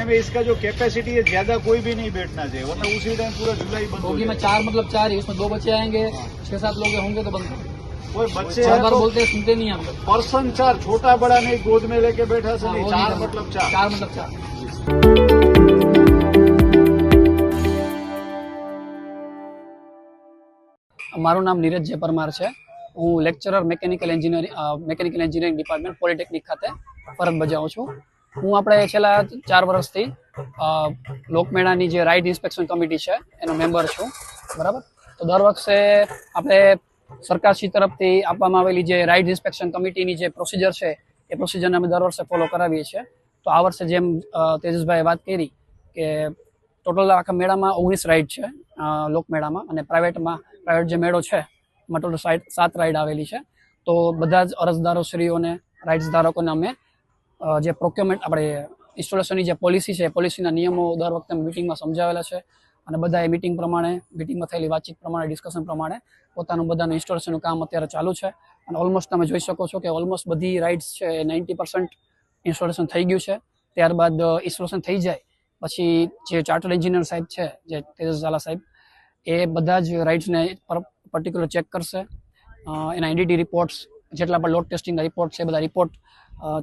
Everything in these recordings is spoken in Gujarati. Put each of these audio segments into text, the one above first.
देखने में इसका जो कैपेसिटी है ज्यादा कोई भी नहीं बैठना चाहिए वरना उसी टाइम पूरा जुलाई बंद हो बोगी में जाएगा। चार मतलब चार ही उसमें दो बच्चे आएंगे छह सात लोग होंगे तो बंद करो। कोई बच्चे चार हैं बार तो बोलते हैं सुनते नहीं हम लोग पर्सन चार छोटा बड़ा नहीं गोद में लेके बैठा से हाँ, नहीं वो चार करना। मतलब चार चार मतलब चार મારું નામ નીરજ જે પરમાર છે હું lecturer mechanical engineering mechanical engineering department polytechnic ખાતે ફરજ બજાવું છું હું આપણે છેલ્લા ચાર વર્ષથી લોકમેળાની જે રાઇડ ઇન્સ્પેક્શન કમિટી છે, એનો મેમ્બર છું. બરાબર? તો દર વર્ષે આપણે સરકારશ્રી તરફથી આપવામાં આવેલી જે રાઇડ ઇન્સ્પેક્શન કમિટીની જે પ્રોસિજર છે, એ પ્રોસિજરને અમે દર વર્ષે ફોલો કરાવીએ છીએ. તો આ વર્ષે જેમ તેજસભાઈએ વાત કરી કે ટોટલ આખા મેળામાં ઓગણીસ રાઇડ છે લોકમેળામાં અને પ્રાઇવેટમાં, પ્રાઇવેટ જે મેળો છે, એમાં ટોટલ સાત રાઇડ આવેલી છે. તો બધા જ અરજદારો શ્રીઓને રાઇડ્સ ધારકોને અમે જે પ્રોક્યોરમેન્ટ આપણે ઇન્સ્ટોલેશનની જે પોલિસી છે પોલિસીના નિયમો દર વખતે મિટિંગમાં સમજાવેલા છે અને બધા એ મિટિંગ પ્રમાણે મિટિંગમાં થયેલી વાતચીત પ્રમાણે ડિસ્કશન પ્રમાણે પોતાનું બધાનું ઇન્સ્ટોલેશનનું કામ અત્યારે ચાલુ છે. અને ઓલમોસ્ટ તમે જોઈ શકો છો કે ઓલમોસ્ટ બધી રાઇડ્સ છે એ નાઇન્ટી પર્સન્ટ ઇન્સ્ટોલેશન થઈ ગયું છે. ત્યારબાદ ઇન્સ્ટોલેશન થઈ જાય. પછી જે ચાર્ટર્ડ એન્જિનિયર સાહેબ છે, જે તેજસ ઝાલા સાહેબ, એ બધા જ રાઇડ્સને પર્ટિક્યુલર ચેક કરશે. એના એનડીટી રિપોર્ટ્સ જેટલા પણ લોડ ટેસ્ટિંગના રિપોર્ટ છે બધા રિપોર્ટ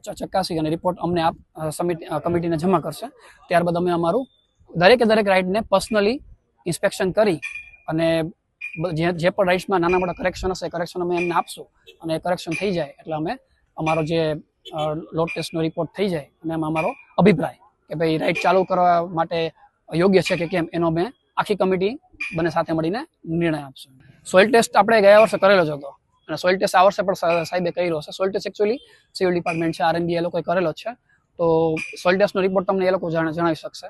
ચકાસી અને રિપોર્ટ અમને આપ સમિટ કમિટીને જમા કરશે. ત્યારબાદ અમે અમારું દરેકે દરેક રાઇડને પર્સનલી ઇન્સ્પેક્શન કરી અને જે જે પણ રાઇડ્સમાં નાના મોટા કરેક્શન હશે કરેક્શન અમે એમને આપશું અને કરેક્શન થઈ જાય એટલે અમે અમારો જે લોડ ટેસ્ટનો રિપોર્ટ થઈ જાય અને એમાં અમારો અભિપ્રાય કે ભાઈ રાઇડ ચાલુ કરવા માટે યોગ્ય છે કે કેમ એનો અમે આખી કમિટી બંને સાથે મળીને નિર્ણય આપશું. સોઇલ ટેસ્ટ આપણે ગયા વર્ષે કરેલો જ હતો. અને સોઇલ ટેસ્ટ આ વર્ષે પણ સાહેબે કર્યો છે soil test actually civil department છે આરએનબી એ લોકોએ કરેલો છે. તો સોઇલ ટેસ્ટનો રિપોર્ટ તમને એ લોકો જાણ- જણાવી શકશે.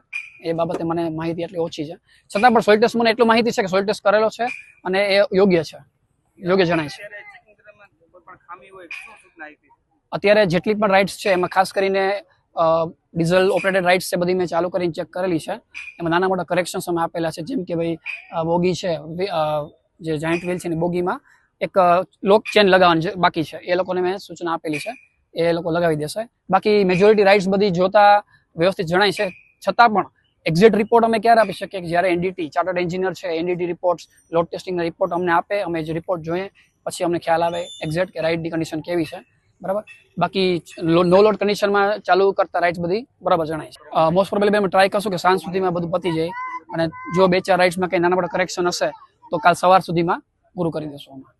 એ બાબતે મને માહિતી એટલી ઓછી છે. છતાં પણ સોઇલ ટેસ્ટ મને એટલું માહિતી છે કે સોઇલ ટેસ્ટ કરેલો છે અને એ યોગ્ય છે. યોગ્ય જણાય છે. અત્યારે જેટલી પણ રાઇડ્સ છે, એમાં ખાસ કરીને ડીઝલ ઓપરેટેડ રાઇડ્સ છે, બધી મેં ચાલુ કરીને ચેક કરેલી છે. એમાં નાના મોટા કરેક્શન્સ અમે આપેલા છે, જેમ કે ભાઈ બોગી છે જે જાયન્ટ વ્હીલ છે ને, બોગીમાં એક લોક ચેન લગાવવાની બાકી છે. એ લોકોને મેં સૂચના આપેલી છે. એ લોકો લગાવી દેશે. બાકી મેજોરિટી રાઇડ્સ બધી જોતા વ્યવસ્થિત જણાય છે. છતાં પણ એક્ઝેક્ટ રિપોર્ટ અમે ક્યારે આપી શકીએ? કે જ્યારે એનડીટી ચાર્ટર્ડ એન્જિનિયર છે એનડીટી રિપોર્ટ્સ લોડ ટેસ્ટિંગના રિપોર્ટ અમને આપે, અમે જે રિપોર્ટ જોઈએ, પછી અમને ખ્યાલ આવે એક્ઝેક્ટ કે રાઇટની કન્ડિશન કેવી છે. બરાબર? બાકી નો લોડ કન્ડિશનમાં ચાલુ કરતા રાઇટ્સ બધી બરાબર જણાય છે. મોસ્ટ પ્રોબેબલી અમે ટ્રાય કરશું કે સાંજ સુધીમાં બધું પતી જાય. અને જો બે ચાર રાઇડ્સમાં કંઈ નાના મોટા કરેક્શન હશે, તો કાલ સવાર સુધીમાં પૂરું કરી દેશું અમે.